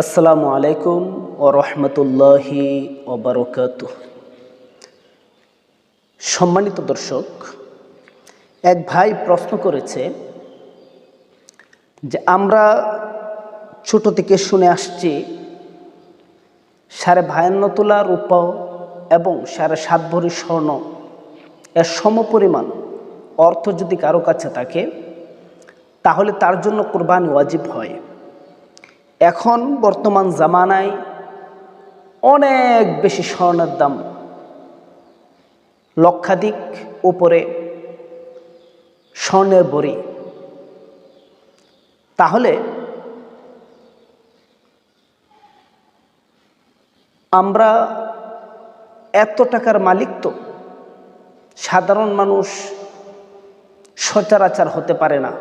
আসসালামু আলাইকুম ও রহমতুল্লাহি ওবরকাত সম্মানিত দর্শক, এক ভাই প্রশ্ন করেছে যে, আমরা ছোট থেকে শুনে আসছি সাড়ে ভায়ান্ন তোলা রূপা এবং সাড়ে সাত ভরি স্বর্ণ, এর সমপরিমাণ অর্থ যদি কারও কাছে থাকে, তাহলে তার জন্য কোরবানি ওয়াজিব হয়। এখন বর্তমান জামানায় অনেক বেশি স্বর্ণের দাম। লক্ষাধিক উপরে স্বর্ণের বড়ি। তাহলে আমরা এত টাকার মালিক তো, সাধারণ মানুষ সচরাচর হতে পারে না।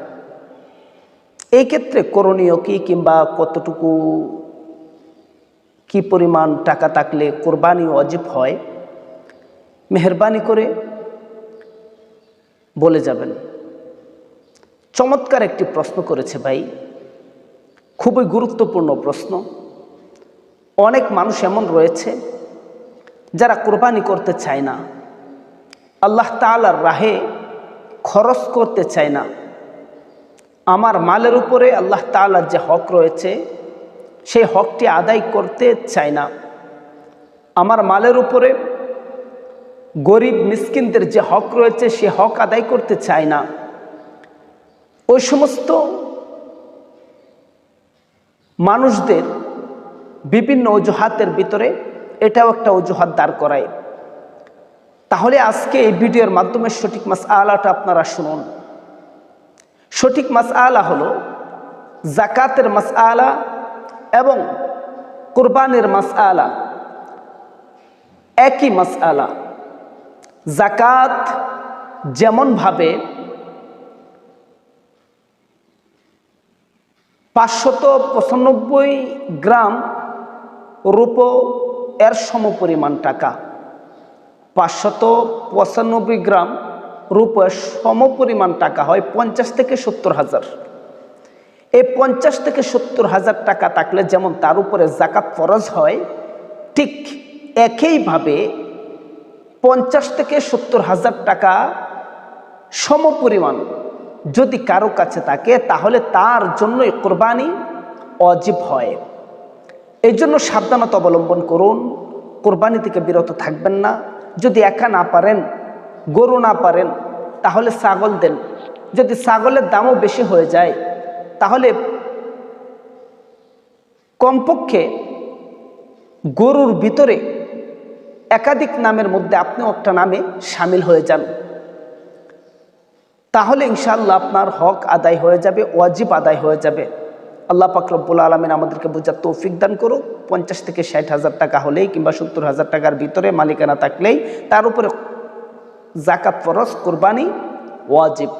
এই ক্ষেত্রে করণীয় কি কিংবা কতটুকু, কি পরিমাণ টাকা থাকলে কোরবানি অজীব হয়? মেহরবানি করে বলে যাবেন। চমৎকার একটি প্রশ্ন করেছে ভাই। খুবই গুরুত্বপূর্ণ প্রশ্ন। অনেক মানুষ এমন রয়েছে যারা কোরবানি করতে চায় না। আল্লাহ তালার রাহে খরচ করতে চায় না। আমার মালের উপরে আল্লাহ তালার যে হক রয়েছে, সেই হকটি আদায় করতে চায় না। আমার মালের উপরে গরিব মিসকিনদের যে হক রয়েছে, সে হক আদায় করতে চায় না। ওই সমস্ত মানুষদের বিভিন্ন অজুহাতের ভিতরে এটাও একটা অজুহাত দাঁড় করায়। তাহলে আজকে এই ভিডিওর মাধ্যমে সঠিক মাস আলাটা আপনারা শুনুন। সঠিক মাস আলা হলো জাকাতের মাস আলা এবং কোরবানের মাস আলা একই মাস আলা জাকাত যেমনভাবে পাঁচশত পঁচানব্বই গ্রাম রূপো এর সমপরিমাণ টাকা। পাঁচশত পঁচানব্বই গ্রাম রূপের সমপরিমাণ টাকা হয় পঞ্চাশ থেকে সত্তর হাজার। এই পঞ্চাশ থেকে সত্তর হাজার টাকা থাকলে যেমন তার উপরে জাকাত ফরজ হয়, ঠিক একইভাবে পঞ্চাশ থেকে সত্তর হাজার টাকা সমপরিমাণ যদি কারও কাছে থাকে, তাহলে তার জন্যই কোরবানি অজীব হয়। এই জন্য সাবধানতা অবলম্বন করুন, কোরবানি থেকে বিরত থাকবেন না। যদি একা না পারেন গরু না পারেন, তাহলে ছাগল দেন। যদি ছাগলের দামও বেশি হয়ে যায়, তাহলে কমপক্ষে গরুর ভিতরে একাধিক নামের মধ্যে আপনি একটা নামে সামিল হয়ে যান। তাহলে ইনশাল্লাহ আপনার হক আদায় হয়ে যাবে, ওয়াজিব আদায় হয়ে যাবে। আল্লাহ পাকরব্বুল আলমিন আমাদেরকে বোঝার তৌফিক দান করুক। পঞ্চাশ থেকে ষাট হাজার টাকা হলেই কিংবা সত্তর হাজার টাকার ভিতরে মালিকানা থাকলেই তার উপরে জাকাত ফরজ কোরবানি ওয়াজিব।